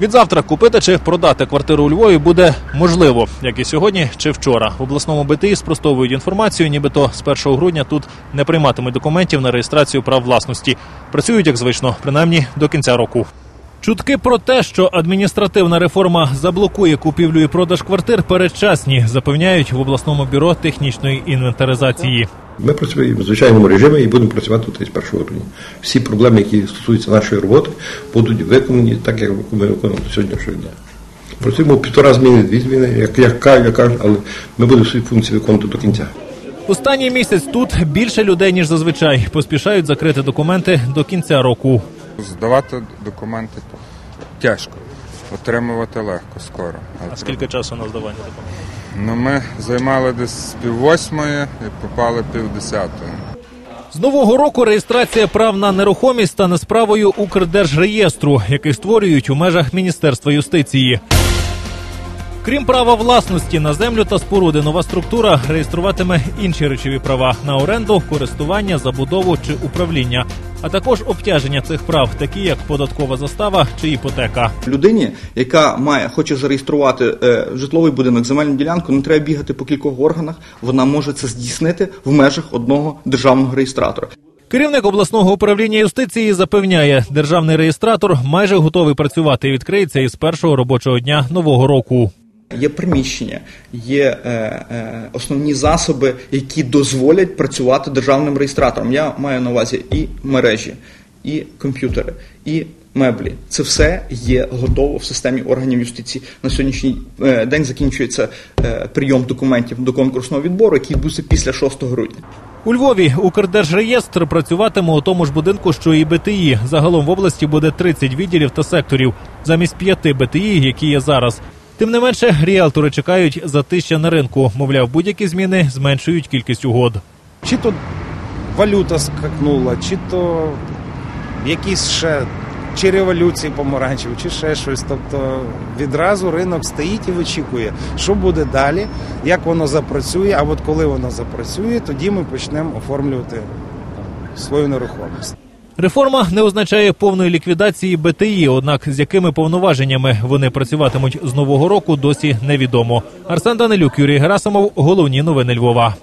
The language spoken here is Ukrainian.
Відзавтра купити чи продати квартиру у Львові буде можливо, як і сьогодні чи вчора. В обласному БТІ спростовують інформацію, нібито з 1 грудня тут не прийматимуть документів на реєстрацію прав власності. Працюють як звично, принаймні до кінця року. Чутки про те, що адміністративна реформа заблокує купівлю і продаж квартир, передчасні, запевняють в обласному бюро технічної інвентаризації. Ми працюємо в звичайному режимі і будемо працювати до 31 грудня. Всі проблеми, які стосуються нашої роботи, будуть виконані так, як ми виконуємо сьогоднішнього дня. Працюємо півтора зміни, дві зміни, як, як кажуть, але ми будемо свої функції виконувати до кінця. Останній місяць тут більше людей ніж зазвичай поспішають закрити документи до кінця року. Здавати документи тяжко, отримувати легко, скоро. А скільки часу на здавання документів? Ну, ми займали десь з пів восьмої і попали пів десятої. З нового року реєстрація прав на нерухомість стане справою Укрдержреєстру, який створюють у межах Міністерства юстиції. Крім права власності на землю та споруди, нова структура реєструватиме інші речові права на оренду, користування, забудову чи управління, а також обтяження цих прав, такі як податкова застава чи іпотека. Людині, яка має хоче зареєструвати е, житловий будинок, земельну ділянку, не треба бігати по кількох органах. Вона може це здійснити в межах одного державного реєстратора. Керівник обласного управління юстиції запевняє, державний реєстратор майже готовий працювати і відкриється із першого робочого дня нового року. Є приміщення, є е, е, основні засоби, які дозволять працювати державним реєстратором. Я маю на увазі і мережі, і комп'ютери, і меблі. Це все є готово в системі органів юстиції. На сьогоднішній е, день закінчується е, прийом документів до конкурсного відбору, який відбувся після 6 грудня. У Львові Укрдержреєстр працюватиме у тому ж будинку, що і БТІ. Загалом в області буде 30 відділів та секторів замість п'яти БТІ, які є зараз. Тим не менше, ріалтори чекають затища на ринку. Мовляв, будь-які зміни зменшують кількість угод. Чи то валюта скакнула, чи то якісь ще чи революції помаранчеві, чи ще щось. Тобто відразу ринок стоїть і вичікує, що буде далі, як воно запрацює. А от коли воно запрацює, тоді ми почнемо оформлювати свою нерухомість. Реформа не означає повної ліквідації БТІ, однак з якими повноваженнями вони працюватимуть з нового року, досі невідомо. Арсен Данилюк, Юрій Герасимов, головні новини Львова.